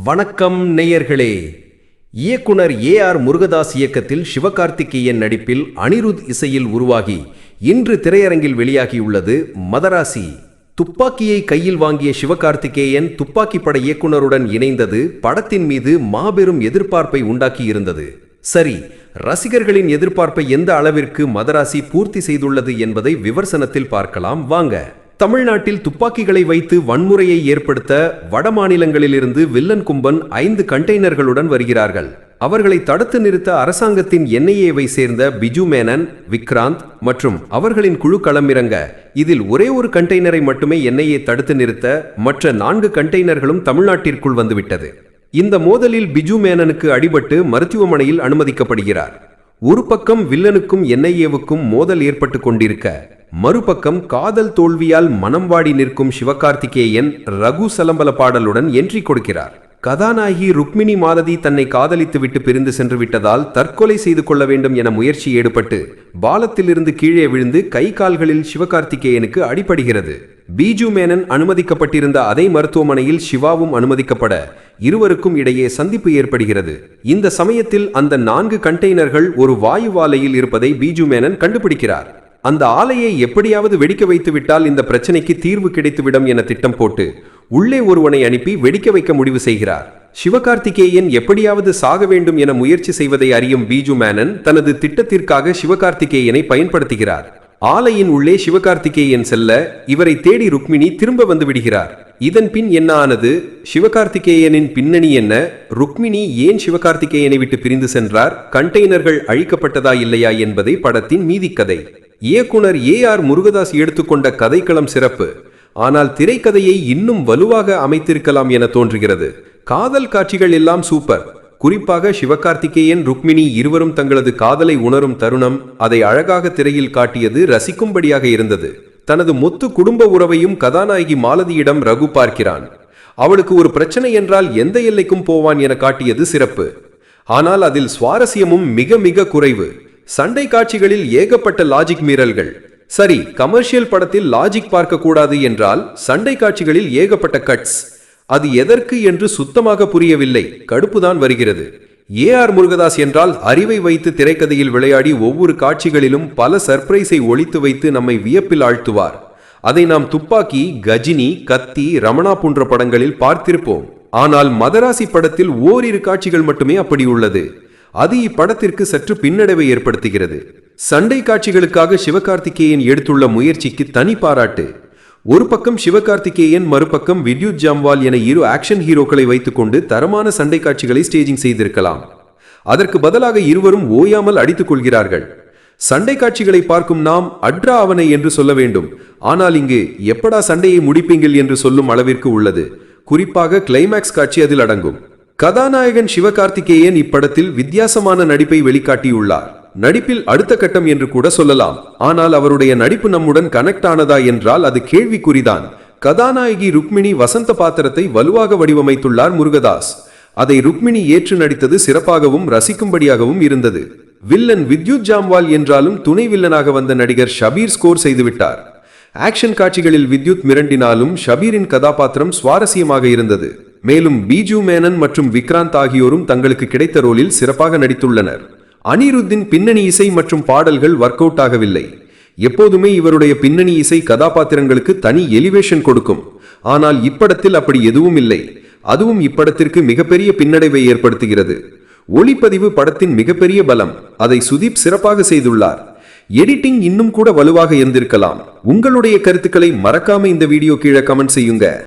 வணக்கம் நேயர்களே. இயக்குனர் ஏ ஆர் முருகதாஸ் இயக்கத்தில் சிவகார்த்திகேயன் நடிப்பில் அனிருத் இசையில் உருவாகி இன்று திரையரங்கில் வெளியாகியுள்ளது மதராசி. துப்பாக்கியை கையில் வாங்கிய சிவகார்த்திகேயன் துப்பாக்கி பட இயக்குனருடன் இணைந்தது படத்தின் மீது மாபெரும் எதிர்பார்ப்பை உண்டாக்கியிருந்தது. சரி ரசிகர்களின் எதிர்பார்ப்பை எந்த அளவிற்கு மதராசி பூர்த்தி செய்துள்ளது என்பதை விமர்சனத்தில் பார்க்கலாம். வாங்க. தமிழ்நாட்டில் துப்பாக்கிகளை வைத்து வன்முறையை ஏற்படுத்த வட மாநிலங்களிலிருந்து வில்லன் கும்பன் ஐந்து கண்டெய்னர்களுடன் வருகிறார்கள். அவர்களை தடுத்து நிறுத்த அரசாங்கத்தின் என்ஐஏவை சேர்ந்த பிஜு மேனன் விக்ராந்த் மற்றும் அவர்களின் குழு களமிறங்க இதில் ஒரே ஒரு கண்டெய்னரை மட்டுமே என்ஐஏ தடுத்து நிறுத்த மற்ற நான்கு கண்டெய்னர்களும் தமிழ்நாட்டிற்குள் வந்துவிட்டது. இந்த மோதலில் பிஜு மேனனுக்கு அடிபட்டு மருத்துவமனையில் அனுமதிக்கப்படுகிறார். ஒரு பக்கம் வில்லனுக்கும் என்ஐஏவுக்கும் மோதல் ஏற்பட்டு கொண்டிருக்க மறுபக்கம் காதல் தோல்வியால் மனம் வாடி நிற்கும் சிவகார்த்திகேயன் ரகு சலம்பல பாடலுடன் என்ட்ரி கொடுக்கிறார். கதாநாயகி ருக்மிணி மாததி தன்னை காதலித்துவிட்டு பிரிந்து சென்று விட்டதால் தற்கொலை செய்து கொள்ள வேண்டும் என முயற்சி ஈடுபட்டு பாலத்திலிருந்து கீழே விழுந்து கை கால்களில் சிவகார்த்திகேயனுக்கு அடிபடுகிறது. பீஜு மேனன் அனுமதிக்கப்பட்டிருந்த அதே மருத்துவமனையில் சிவாவும் அனுமதிக்கப்பட இருவருக்கும் இடையே சந்திப்பு ஏற்படுகிறது. இந்த சமயத்தில் அந்த நான்கு கண்டெய்னர்கள் ஒரு வாயுவாலையில் இருப்பதை பீஜு மேனன் கண்டுபிடிக்கிறார். அந்த ஆலையை எப்படியாவது வெடிக்க வைத்துவிட்டால் இந்த பிரச்சனைக்கு தீர்வு கிடைத்துவிடும் என திட்டம் போட்டு உள்ளே ஒருவனை அனுப்பி வெடிக்க வைக்க முடிவு செய்கிறார். சிவகார்த்திகேயன் எப்படியாவது சாக வேண்டும் என முயற்சி செய்வதை அறியும் பீஜு மேனன் தனது திட்டத்திற்காக சிவகார்த்திகேயனை பயன்படுத்துகிறார். ஆலையின் உள்ளே சிவகார்த்திகேயன் செல்ல இவரை தேடி ருக்மிணி திரும்ப வந்து விடுகிறார். இதன் பின் என்ன ஆனது சிவகார்த்திகேயனின் பின்னணி என்ன? ருக்மிணி ஏன் சிவகார்த்திகேயனை விட்டு பிரிந்து சென்றார்? கண்டெய்னர்கள் அழிக்கப்பட்டதா இல்லையா என்பதை படத்தின் மீதிக்கதை. இயக்குனர் ஏ ஆர் முருகதாஸ் எடுத்துக்கொண்ட கதைக்களம் சிறப்பு. ஆனால் திரைக்கதையை இன்னும் வலுவாக அமைத்திருக்கலாம் என தோன்றுகிறது. காதல் காட்சிகள் எல்லாம் சூப்பர். குறிப்பாக சிவகார்த்திகேயன் ருக்மிணி இருவரும் தங்களது காதலை உணரும் தருணம் அதை அழகாக திரையில் காட்டியது ரசிக்கும்படியாக இருந்தது. தனது மொத்து குடும்ப உறவையும் கதாநாயகி மாலதியிடம் ரகு பார்க்கிறான். அவளுக்கு ஒரு பிரச்சனை என்றால் எந்த எல்லைக்கும் போவான் என காட்டியது சிறப்பு. ஆனால் அதில் சுவாரஸ்யமும் மிக மிக குறைவு. சண்டை காட்சிகளில் ஏகப்பட்ட லாஜிக் மீறல்கள். சரி கமர்ஷியல் படத்தில் லாஜிக் பார்க்க கூடாது என்றால் சண்டை காட்சிகளில் ஏகப்பட்ட கட்ஸ் அது எதற்கு என்று சுத்தமாக புரியவில்லை. கடுப்புதான் வருகிறது. ஏ ஆர் முருகதாஸ் என்றால் அறிவை வைத்து திரைக்கதையில் விளையாடி ஒவ்வொரு காட்சிகளிலும் பல சர்ப்ரைஸை ஒழித்து வைத்து நம்மை வியப்பில் ஆழ்த்துவார். அதை நாம் துப்பாக்கி கஜினி கத்தி ரமணா போன்ற படங்களில் பார்த்திருப்போம். ஆனால் மதராசி படத்தில் ஓரிரு காட்சிகள் மட்டுமே அப்படி உள்ளது. அது இப்படத்திற்கு சற்று பின்னடைவை ஏற்படுத்துகிறது. சண்டை காட்சிகளுக்காக சிவகார்த்திகேயன் எடுத்துள்ள முயற்சிக்கு தனி பாராட்டு. ஒரு பக்கம் சிவகார்த்திகேயன் மறுபக்கம் வித்யுத் ஜாம்வால் என இரு ஆக்ஷன் ஹீரோக்களை வைத்துக்கொண்டு தரமான சண்டை காட்சிகளை ஸ்டேஜிங் செய்திருக்கலாம். அதற்கு பதிலாக இருவரும் ஓயாமல் அடித்துக் கொள்கிறார்கள். சண்டை காட்சிகளை பார்க்கும் நாம் அட்ரா அவனை என்று சொல்ல வேண்டும். ஆனால் இங்கு எப்படா சண்டையை முடிப்பீங்கள் என்று சொல்லும் அளவிற்கு உள்ளது. குறிப்பாக கிளைமேக்ஸ் காட்சி அதில் அடங்கும். கதாநாயகன் சிவகார்த்திகேயன் இப்படத்தில் வித்தியாசமான நடிப்பை வெளிக்காட்டியுள்ளார். நடிப்பில் அடுத்த கட்டம் என்று கூட சொல்லலாம். ஆனால் அவருடைய நடிப்பு நம்முடன் கனெக்ட் ஆனதா என்றால் அது கேள்விக்குறிதான். கதாநாயகி ருக்மிணி வசந்த பாத்திரத்தை வலுவாக வடிவமைத்துள்ளார் முருகதாஸ். அதை ருக்மிணி ஏற்று நடித்தது சிறப்பாகவும் ரசிக்கும்படியாகவும் இருந்தது. வில்லன் வித்யுத் ஜாம்வால் என்றாலும் துணை வில்லனாக வந்த நடிகர் ஷபீர் ஸ்கோர் செய்துவிட்டார். ஆக்ஷன் காட்சிகளில் வித்யுத் மிரண்டினாலும் ஷபீரின் கதாபாத்திரம் சுவாரஸ்யமாக இருந்தது. மேலும் பீஜு மேனன் மற்றும் விக்ராந்த் ஆகியோரும் தங்களுக்கு கிடைத்த ரோலில் சிறப்பாக நடித்துள்ளனர். அனிருத்தின் பின்னணி இசை மற்றும் பாடல்கள் ஒர்க் அவுட் ஆகவில்லை. எப்போதுமே இவருடைய பின்னணி இசை கதாபாத்திரங்களுக்கு தனி எலிவேஷன் கொடுக்கும். ஆனால் இப்படத்தில் அப்படி எதுவும் இல்லை. அதுவும் இப்படத்திற்கு மிகப்பெரிய பின்னடைவை ஏற்படுத்துகிறது. ஒளிப்பதிவு படத்தின் மிகப்பெரிய பலம் அதை சுதீப் சிறப்பாக செய்துள்ளார். எடிட்டிங் இன்னும் கூட வலுவாக இருந்திருக்கலாம். உங்களுடைய கருத்துக்களை மறக்காம இந்த வீடியோ கீழே கமெண்ட் செய்யுங்க.